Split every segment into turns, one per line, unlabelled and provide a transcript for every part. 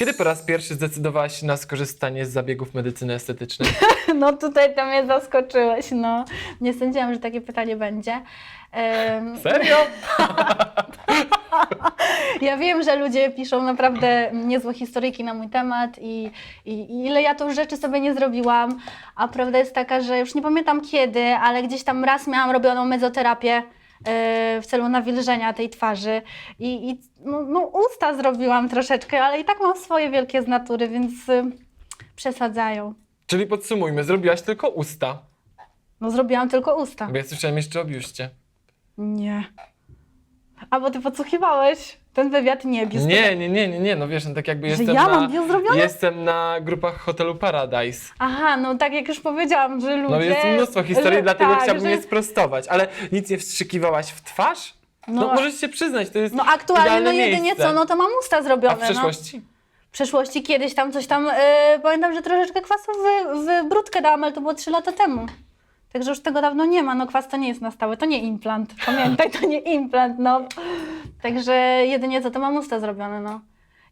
Kiedy po raz pierwszy zdecydowałaś się na skorzystanie z zabiegów medycyny estetycznej?
No tutaj to mnie zaskoczyłeś, no. Nie sądziłam, że takie pytanie będzie. Em,
Serio?
Ja wiem, że ludzie piszą naprawdę niezłe historyjki na mój temat i, i, i ile ja tu już rzeczy sobie nie zrobiłam, a prawda jest taka, że już nie pamiętam kiedy, ale gdzieś tam raz miałam robioną mezoterapię w celu nawilżenia tej twarzy i, i no, no, usta zrobiłam troszeczkę, ale i tak mam swoje wielkie z natury, więc yy, przesadzają.
Czyli podsumujmy, zrobiłaś tylko usta.
No zrobiłam tylko usta.
Bo ja słyszałem jeszcze o biuście.
Nie. A bo ty podsłuchiwałeś ten wywiad? Nie, biust.
Nie, nie, nie, nie, nie, no wiesz, no tak jakby
Że
jestem
ja
na...
mam biust zrobiony?
Jestem na grupach hotelu Paradise.
Aha, no tak jak już powiedziałam, że ludzie...
No jest mnóstwo historii,
że-
dlatego
tak,
chciałbym
że-
je sprostować. Ale nic nie wstrzykiwałaś w twarz? No,
No,
możesz się przyznać, to jest
no aktualnie, no
idealne
jedynie
miejsce.
co, no to mam usta zrobione.
A w przeszłości?
No. W przeszłości kiedyś tam coś tam, e, pamiętam, że troszeczkę kwasu w, w brudkę dałam, ale to było 3 lata temu. Także już tego dawno nie ma, no kwas to nie jest na stałe, to nie implant. Pamiętaj, to nie implant, no. Także jedynie co, to mam usta zrobione, no.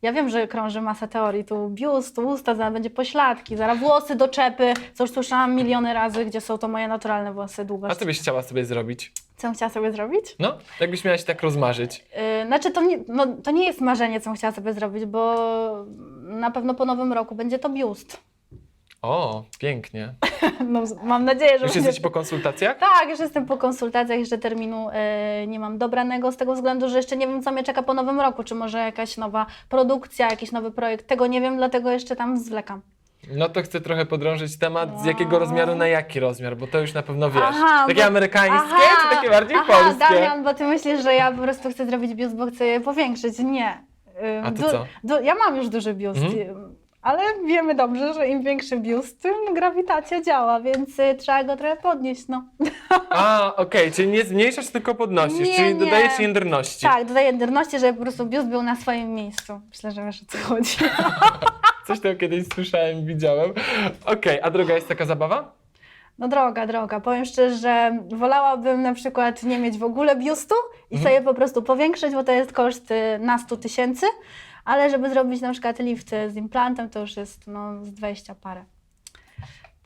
Ja wiem, że krąży masa teorii, tu biust, tu usta, zaraz będzie pośladki, zaraz włosy do czepy, co już słyszałam miliony razy, gdzie są to moje naturalne włosy,
A
długość.
co byś chciała sobie zrobić?
Co bym chciała sobie zrobić?
No, jakbyś miała się tak rozmarzyć.
Yy, Znaczy, to nie, no, to nie jest marzenie, co bym chciała sobie zrobić, bo na pewno po nowym roku będzie to biust.
O, pięknie.
No, mam nadzieję, że
Już
będzie...
jesteś po konsultacjach?
Tak, już jestem po konsultacjach, jeszcze terminu yy, nie mam dobranego z tego względu, że jeszcze nie wiem, co mnie czeka po nowym roku, czy może jakaś nowa produkcja, jakiś nowy projekt. Tego nie wiem, dlatego jeszcze tam zwlekam.
No to chcę trochę podrążyć temat, z jakiego
No.
rozmiaru na jaki rozmiar, bo to już na pewno wiesz.
Aha,
takie
bo-
amerykańskie, czy takie bardziej
aha,
polskie?
Damian, bo ty myślisz, że ja po prostu chcę zrobić biust, bo chcę je powiększyć. Nie.
A to co?
du- ja mam już duży biust.
Mhm.
Ale wiemy dobrze, że im większy biust, tym grawitacja działa, więc y, trzeba go trochę podnieść, no.
A, okej, czyli nie zmniejszasz, tylko podnosisz,
Nie,
czyli
nie.
dodajesz jędrności.
Tak, dodaję jędrności, żeby po prostu biust był na swoim miejscu. Myślę, że wiesz o co chodzi.
Coś tam kiedyś słyszałem, widziałem. Okej, a droga jest taka zabawa?
No droga, droga. Powiem szczerze, że wolałabym na przykład nie mieć w ogóle biustu i
Mhm.
sobie po prostu powiększyć, bo to jest koszt y, na 100 tysięcy, ale żeby zrobić na przykład lift z implantem, to już jest no, z 20 parę.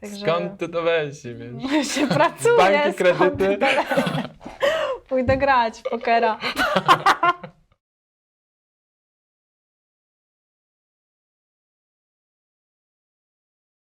Także
Skąd ty to weź, wiesz?
się pracuje.
Banki,
skąd
kredyty?
Pójdę grać w pokera.